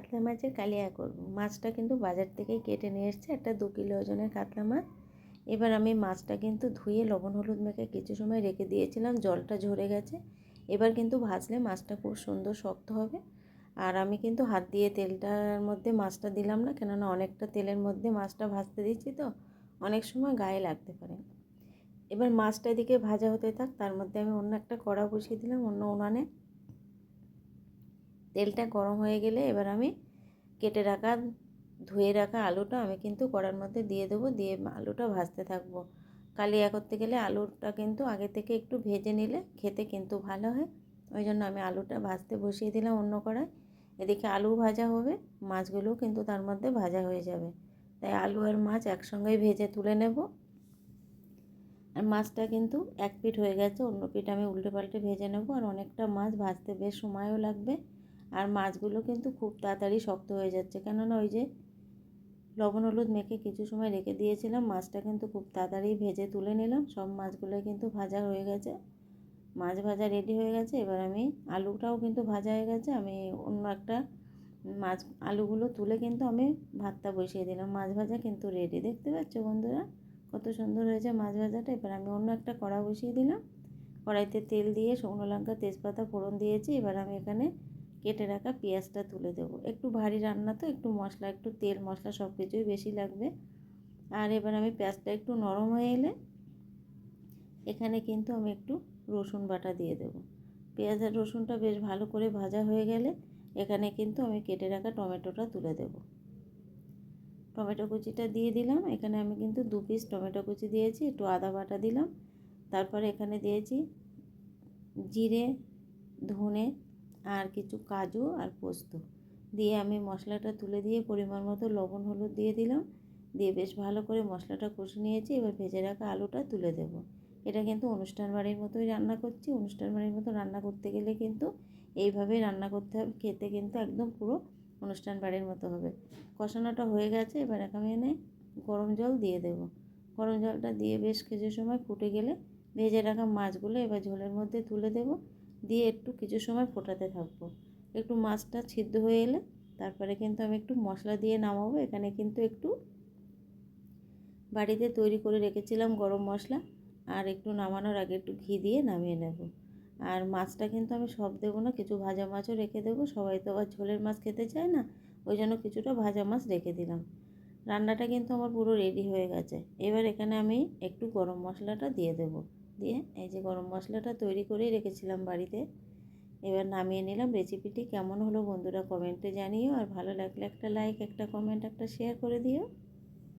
কাতলা মাছের কালিয়া করব। মাছটা কিন্তু বাজার থেকেই কেটে নিয়ে এসছে, একটা দু কিলো ওজনের কাতলা মাছ। এবার আমি মাছটা কিন্তু ধুয়ে লবণ হলুদ মেখে কিছু সময় রেখে দিয়েছিলাম, জলটা ঝরে গেছে। এবার কিন্তু ভাজলে মাছটা খুব সুন্দর শক্ত হবে। আর আমি কিন্তু হাত দিয়ে তেলটার মধ্যে মাছটা দিলাম না, কেননা অনেকটা তেলের মধ্যে মাছটা ভাজতে দিচ্ছি তো, অনেক সময় গায়ে লাগতে পারে। এবার মাছটা এদিকে ভাজা হতে থাক, তার মধ্যে আমি অন্য একটা কড়া বসিয়ে দিলাম, অন্য উনানে তেলটা গরম হয়ে গেলে এবার আমি কেটে রাখা, ধুয়ে রাখা আলুটা আমি কিন্তু কড়ার মধ্যে দিয়ে দেবো, দিয়ে আলুটা ভাজতে থাকব। কালিয়া করতে গেলে আলুটা কিন্তু আগে থেকে একটু ভেজে নিলে খেতে কিন্তু ভালো হয়। ওই জন্য আমি আলুটা ভাজতে বসিয়ে দিলাম অন্য কড়ায় এদিকে আলু ভাজা হবে, মাছগুলোও কিন্তু তার মধ্যে ভাজা হয়ে যাবে। তাই আলু আর মাছ একসঙ্গেই ভেজে তুলে নেব। আর মাছটা কিন্তু এক পিঠ হয়ে গেছে, অন্য পিঠ আমি উল্টে পাল্টে ভেজে নেব। আর অনেকটা মাছ ভাজতে বেশ সময়ও লাগবে। আর মাছগুলো কিন্তু খুব তাড়াতাড়ি শক্ত হয়ে যাচ্ছে। কেননা ওই যে লবণ, হলুদ মেখে কিছু সময় রেখে দিয়েছিলাম, মাছটা কিন্তু খুব তাড়াতাড়ি ভেজে তুলে নিলাম। সব মাছগুলো কিন্তু ভাজা হয়ে গেছে। মাছ ভাজা রেডি হয়ে গেছে। এবার আমি আলুটাও কিন্তু ভাজা হয়ে গেছে। আমি অন্য একটা মাছ, আলুগুলো তুলে কিন্তু আমি ভাতটা বসিয়ে দিলাম। মাছ ভাজা কিন্তু রেডি দেখতে পাচ্ছ বন্ধুরা? কত সুন্দর হয়েছে মাছ ভাজাটা। এবার আমি অন্য একটা কড়া বসিয়ে দিলাম। কড়াইতে তেল দিয়ে শুকনো লঙ্কা, তেজপাতা, ফোড়ন দিয়েছি। এবার আমি এখানে কেটে রাখা পেঁয়াজটা তুলে দেবো। একটু ভারী রান্না তো, একটু মশলা, একটু তেল, মশলা সব কিছুই বেশি লাগবে। আর এবার আমি পেঁয়াজটা একটু নরম হয়ে এলে এখানে কিন্তু আমি একটু রসুন বাটা দিয়ে দেবো। পেঁয়াজ আর রসুনটা বেশ ভালো করে ভাজা হয়ে গেলে এখানে কিন্তু আমি কেটে রাখা টমেটোটা তুলে দেব। টমেটো কুচিটা দিয়ে দিলাম। এখানে আমি কিন্তু দু পিস টমেটো কুচি দিয়েছি, একটু আদা বাটা দিলাম। তারপরে এখানে দিয়েছি জিরে, ধনে আর কিছু কাজু আর পোস্ত। দিয়ে আমি মশলাটা তুলে দিয়ে পরিমাণ মতো লবণ, হলুদ দিয়ে দিলাম। দিয়ে বেশ ভালো করে মশলাটা কষে নিয়েছি। এবার ভেজে রাখা আলুটা তুলে দেব। এটা কিন্তু অনুষ্ঠান বাড়ির মতোই রান্না করছি। অনুষ্ঠান বাড়ির মতো রান্না করতে গেলে কিন্তু এইভাবেই রান্না করতে হবে। খেতে কিন্তু একদম পুরো অনুষ্ঠান বাড়ির মতো হবে। কষানোটা হয়ে গেছে। এবার আমি এনে গরম জল দিয়ে দেব। গরম জলটা দিয়ে বেশ কিছু সময় ফুটে গেলে ভেজে রাখা মাছগুলো এবার ঝোলের মধ্যে তুলে দেবো। দিয়ে একটু কিছু সময় ফোটাতে থাকব। একটু মাছটা সিদ্ধ হয়ে এলে তারপরে কিন্তু আমি একটু মশলা দিয়ে নামাবো। এখানে কিন্তু একটু বাড়িতে তৈরি করে রেখেছিলাম গরম মশলা। আর একটু নামানোর আগে একটু ঘি দিয়ে নামিয়ে নেব। আর মাছটা কিন্তু আমি সব দেবো না, কিছু ভাজা মাছও রেখে দেবো। সবাই তো আবার ঝোলের মাছ খেতে চায় না, ওই জন্য কিছুটা ভাজা মাছ রেখে দিলাম। রান্নাটা কিন্তু আমার পুরো রেডি হয়ে গেছে। এবার এখানে আমি একটু গরম মশলাটা দিয়ে দেবো। দিয়ে এই যে গরম মশলাটা তৈরি করেই রেখেছিলাম বাড়িতে। এবার নামিয়ে নিলাম। রেসিপিটি কেমন হলো বন্ধুরা কমেন্টে জানিও। আর ভালো লাগলে একটা লাইক একটা কমেন্ট একটা শেয়ার করে দিও।